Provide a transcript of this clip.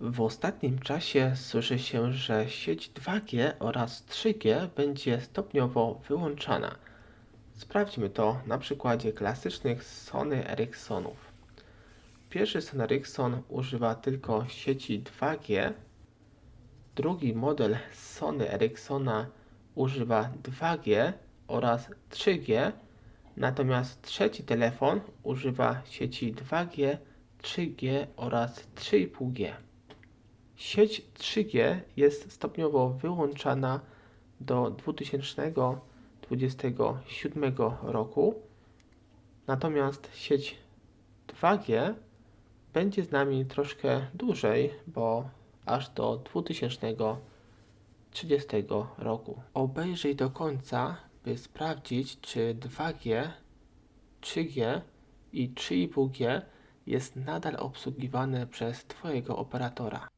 W ostatnim czasie słyszy się, że sieć 2G oraz 3G będzie stopniowo wyłączana. Sprawdźmy to na przykładzie klasycznych Sony Ericssonów. Pierwszy Sony Ericsson używa tylko sieci 2G, drugi model Sony Ericssona używa 2G oraz 3G, natomiast trzeci telefon używa sieci 2G, 3G oraz 3,5G. Sieć 3G jest stopniowo wyłączana do 2027 roku, natomiast sieć 2G będzie z nami troszkę dłużej, bo aż do 2030 roku. Obejrzyj do końca, by sprawdzić, czy 2G, 3G i 3,5G jest nadal obsługiwane przez Twojego operatora.